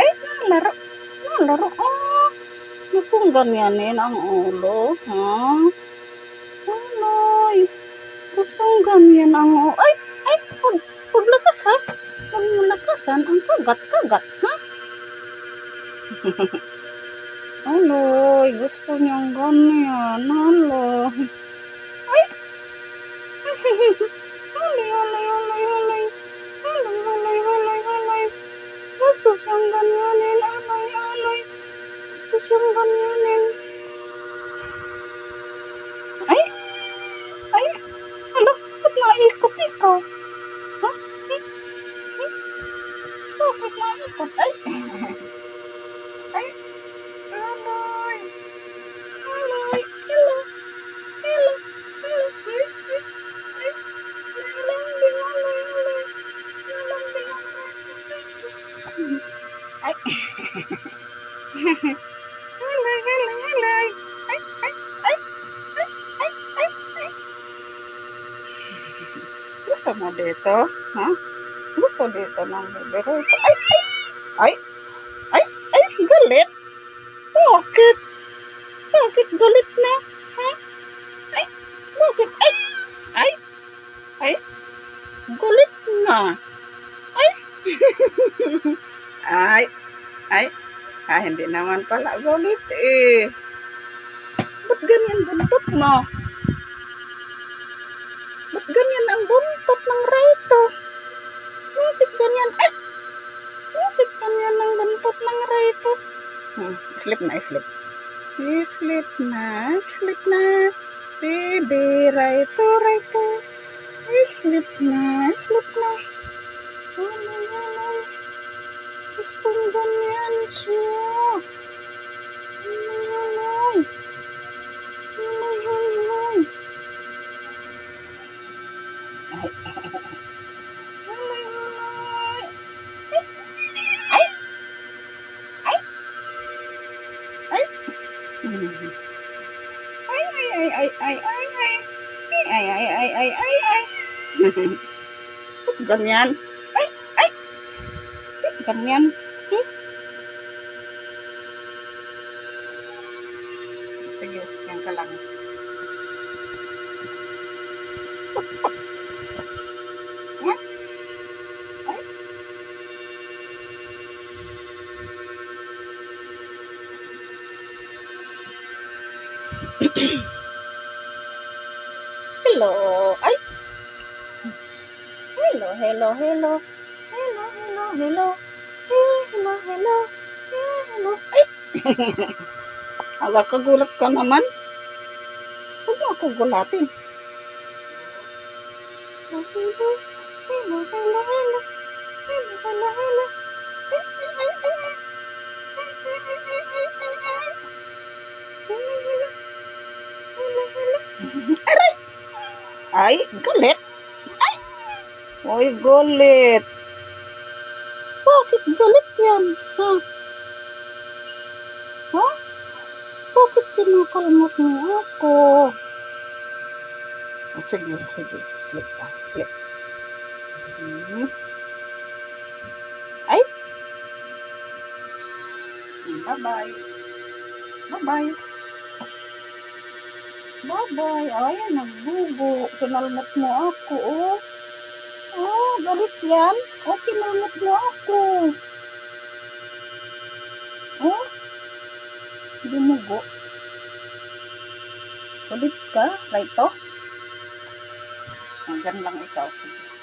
Ay, nalaro. Nalaro. Oh, nasunggan yanin ang ulo. Ha? Aloy. Nasunggan yan ang ulo. Ay, ay, pag, paglakas ha. Huwag mo lakasan ang kagat-kagat, ha? Aloy, gusto niyang ganyan. Aloy. chim con yêu Gusto mo dito? Ha? Gusto dito ng bibiro ito? Ay! Ay! Ay! Ay! Ay! Galit! Bakit? Bakit galit na? Ha? Ay! Bakit? Ay! Ay! Ay! Galit na! Ay! ay! Ay! Ah, hindi naman pala galit eh. Ba't ganyan buntot mo? Ba't ganyan buntot ng rito? Bakit ganyan? Ay! Bakit ganyan ang buntot ng rito? Hmm, sleep na, sleep. Sleep na, sleep na. Baby, rito, rito. Sleep na, sleep na. Alay, alay. Gustong ganyan siya. Ay, ay, ay, ay, ay, ay. Ay, ay, ay, ay, ay, Ganyan. Ay, ay. Ganyan. Hmm? Sige, yan ka lang. Yan. Hello. Ay. Hello, hello, hello. Hello, hello, hello. Hello, hello. Hello. Ay. Aga kagulat ka naman. Huwag mo ako gulatin. Hello, hello. Hello, hello, hello. Hello, hello, hello. Ay, ay, ay, ay, ay. Galit. Galit. Bakit galit yan? Ha? Ha? Bakit kinakalmot mo ako? Oh, sige, sige. Sleep ka. Sleep. Hmm. Ay! Bye-bye. Bye-bye. Bye-bye. Ay, nagbubo. Kinalmot mo ako, oh. Oh, galit yan. Oh, kinalmot mo ako. Oh, dumugo. Galit ka, Raito? Hanggang lang ikaw, sige.